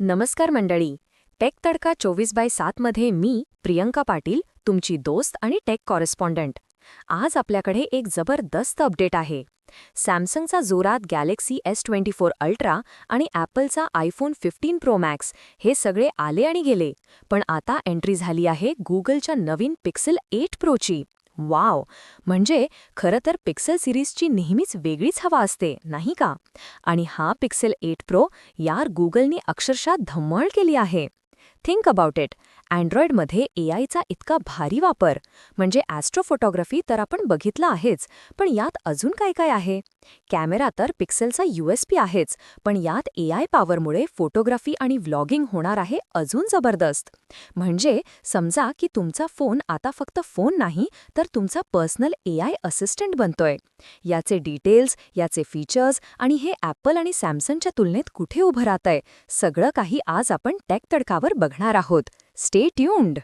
नमस्कार मंडळी. टेक तडका चोवीस बाय सातमध्ये मी प्रियंका पाटील तुमची दोस्त आणि टेक कॉरेस्पॉन्डंट. आज आपल्याकडे एक जबरदस्त अपडेट आहे. सॅमसंगचा जोरात Galaxy S twenty four Ultra आणि ॲपलचा आयफोन फिफ्टीन प्रो मॅक्स हे सगळे आले आणि गेले. पण आता एंट्री झाली आहे गुगलच्या नवीन पिक्सेल एट प्रोची. वाव. म्हणजे खरं तर पिक्सेल सिरीजची नेहमीच वेगळीच हवा असते नाही का? आणि हा पिक्सेल एट प्रो यार गुगलनी अक्षरशः धम्मळ केली आहे. थिंक अबाउट इट अँड्रॉइडमध्ये ए आयचा इतका भारी वापर. म्हणजे ॲस्ट्रोफोटोग्राफी तर आपण बघितलं आहेच पण यात अजून काय काय आहे? कॅमेरा तर पिक्सेलचा यू एस पी आहेच पण यात ए आय पॉवरमुळे फोटोग्राफी आणि व्लॉगिंग होणार आहे अजून जबरदस्त. म्हणजे समजा की तुमचा फोन आता फक्त फोन नाही तर तुमचा पर्सनल ए आय असिस्टंट बनतोय. याचे डिटेल्स याचे फीचर्स आणि हे ॲपल आणि सॅमसंगच्या तुलनेत कुठे उभं राहतंय? सगळं काही आज आपण टेक तडकावर बघणार आहोत. Stay tuned!